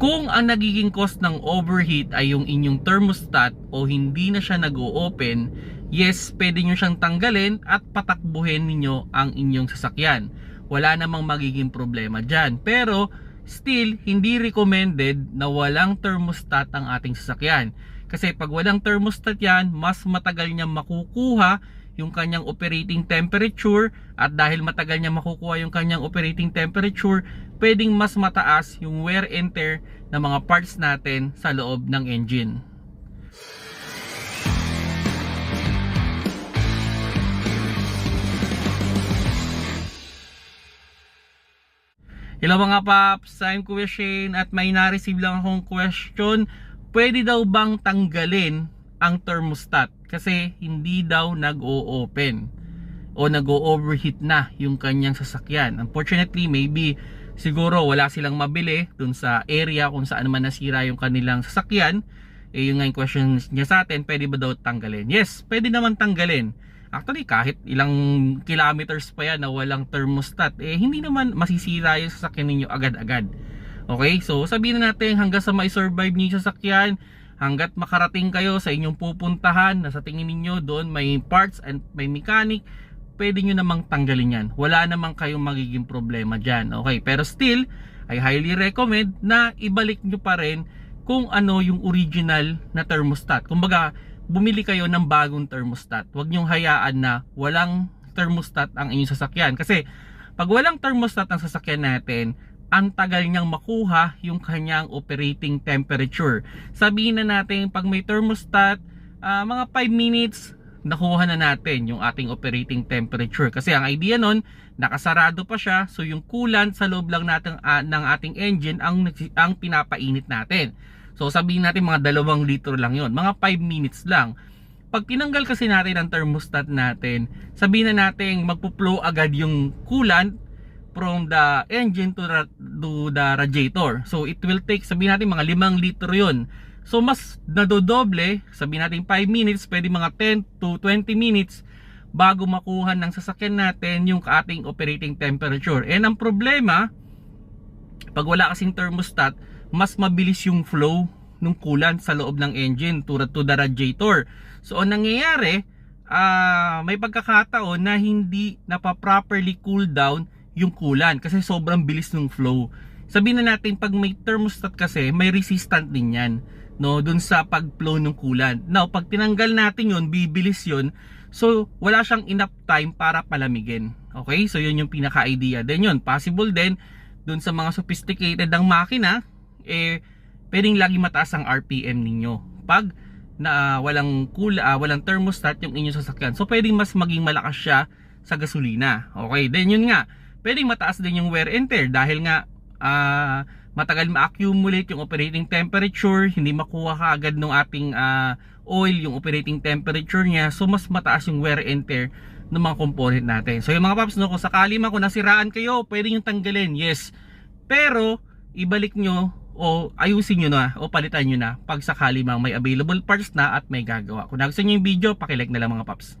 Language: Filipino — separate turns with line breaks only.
Kung ang nagiging cause ng overheat ay yung inyong thermostat o hindi na siya nag-o-open, yes, pwede nyo siyang tanggalin at patakbuhin ninyo ang inyong sasakyan. Wala namang magiging problema dyan. Pero, still, hindi recommended na walang thermostat ang ating sasakyan. Kasi pag walang thermostat yan, mas matagal niya makukuha yung kanyang operating temperature at dahil matagal niya makukuha yung kanyang operating temperature, pwedeng mas mataas yung wear and tear ng mga parts natin sa loob ng engine. Hello mga paps, I'm Kuya Shane at may na-receive lang akong question. Pwede daw bang tanggalin ang thermostat? Kasi hindi daw nag-o-open o nag-o-overheat na yung kanyang sasakyan. Unfortunately, maybe siguro wala silang mabili dun sa area kung saan man nasira yung kanilang sasakyan. Eh yung nga question niya sa atin, pwede ba daw tanggalin? Yes, pwede naman tanggalin. Actually, kahit ilang kilometers pa yan na walang thermostat, eh hindi naman masisira yung sasakyan ninyo agad-agad. Okay, so sabihin na natin hanggang sa mai-survive niyo yung sasakyan, hanggat makarating kayo sa inyong pupuntahan na sa tingin ninyo doon may parts and may mechanic, pwede nyo namang tanggalin yan. Wala namang kayong magiging problema dyan. Okay, pero still, I highly recommend na ibalik nyo pa rin kung ano yung original na thermostat. Kumbaga, bumili kayo ng bagong thermostat. Huwag nyong hayaan na walang thermostat ang inyong sasakyan. Kasi pag walang thermostat ang sasakyan natin, ang tagal niyang makuha yung kanyang operating temperature. Sabihin na natin pag may thermostat, ah, mga 5 minutes, nakuha na natin yung ating operating temperature. Kasi ang idea nun, nakasarado pa siya, so yung coolant sa loob lang natin ah, ng ating engine ang, ang pinapainit natin. So sabihin natin mga dalawang litro lang yon mga 5 minutes lang. Pag tinanggal kasi natin ang thermostat natin, sabihin na natin magpo-flow agad yung coolant from the engine to to the radiator. So it will take, sabihin natin mga 5 litro yon So mas nadodoble, sabihin natin 5 minutes, pwede mga 10 to 20 minutes bago makuha ng sasakyan natin yung ating operating temperature. And ang problema, pag wala kasing thermostat, mas mabilis yung flow ng coolant sa loob ng engine to, to the radiator. So ang nangyayari, ah, may pagkakataon na hindi napa-properly cool down yung coolant kasi sobrang bilis ng flow. Sabihin na natin pag may thermostat kasi, may resistant din yan no dun sa pag-flow ng coolant. Now, pag tinanggal natin yon, bibilis yon. So, wala siyang enough time para palamigin. Okay? So, yun yung pinaka-idea. Then yun, possible din dun sa mga sophisticated ang makina, eh, pwedeng lagi mataas ang RPM ninyo. Pag na walang cool, ah, walang thermostat yung inyong sasakyan. So, pwedeng mas maging malakas siya sa gasolina. Okay? Then yun nga, pwedeng mataas din yung wear and tear dahil nga ah, matagal ma-accumulate yung operating temperature, hindi makuha ka agad ng ating ah, oil yung operating temperature niya, so mas mataas yung wear and tear ng mga component natin. So yung mga paps, no, kung sakali man kung nasiraan kayo, pwede yung tanggalin, yes. Pero, ibalik nyo o ayusin nyo na o palitan nyo na pag sakali mang may available parts na at may gagawa. Kung nagustuhan nyo yung video, pakilike na lang mga paps.